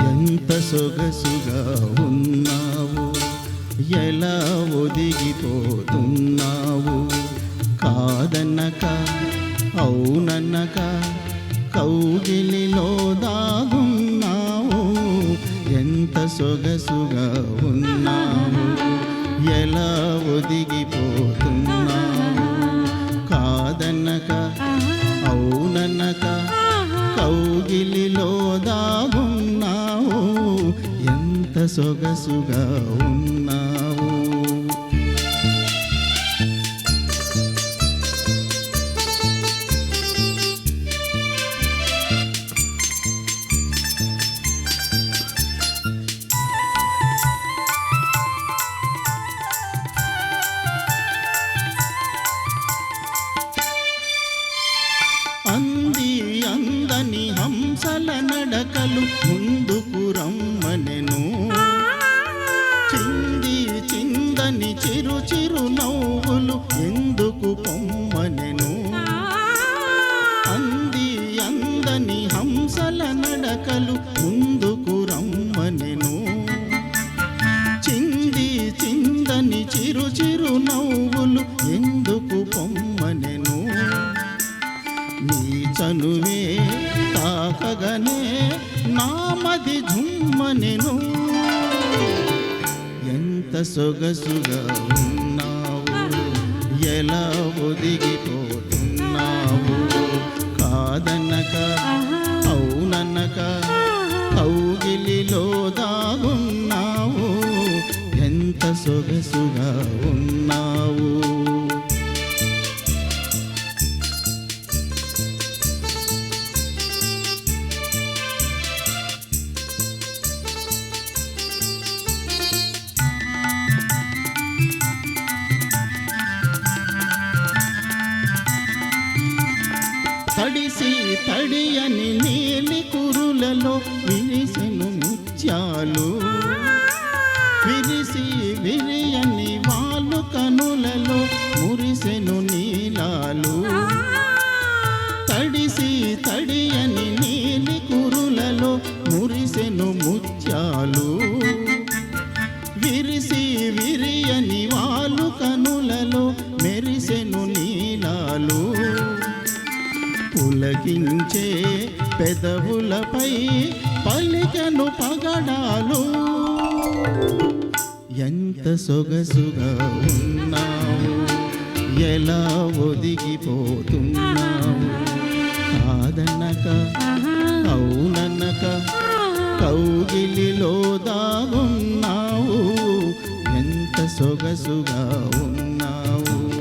ఎంత సొగసుగా ఉన్నావు? ఎలా ఒదిగిపోతున్నావు? కాదన్నక అవునన్నక కౌగిలిలో దాగున్నావు? ఎంత సొగసుగా ఉన్నావు? ఎలా ఒదిగిపోతున్నావు? కాదన్నక అవునన్నక కౌగిలిలో దాగు ఎంత సొగసుగా ఉన్నావు. అంది అందని హంసల నడకలు ముందుకు రమ్మనెను. నవ్వులు ఎందుకు పొమ్మనెను? అంది అందని హంసల నడకలు ముందుకు రమ్మనెను. చింది చిందని చిరు చిరు నవ్వులు ఎందుకు పొమ్మనెను? నీ చనువే తాకగనే నామది జుమ్మనెను ఎంత సొగసుగా ఉంది ఎలా ఒదిగిపోతున్నావు? కాదన్నక అవునన్నక కౌగిలిలో దాగున్నావు? ఎంత సొగసుగా తడిసి తడియని నీలి కురులలో విరిసెను ముత్యాలు. విరిసి విరియని వాళ్ళు కనులలో మురిసెను నీలాలు. తడిసి తడియని నీలి కురులలో మురిసెను ముత్యాలు. విరిసి విరియని వాళ్ళు కనులలో పులకించే పెదవులపై పలికను పగడాలు. ఎంత సొగసుగా ఉన్నావు ఎలా ఒదిగిపోతున్నావు. కాదనక అవునన్నక కౌగిలిలో దాగున్నావు. ఎంత సొగసుగా ఉన్నావు.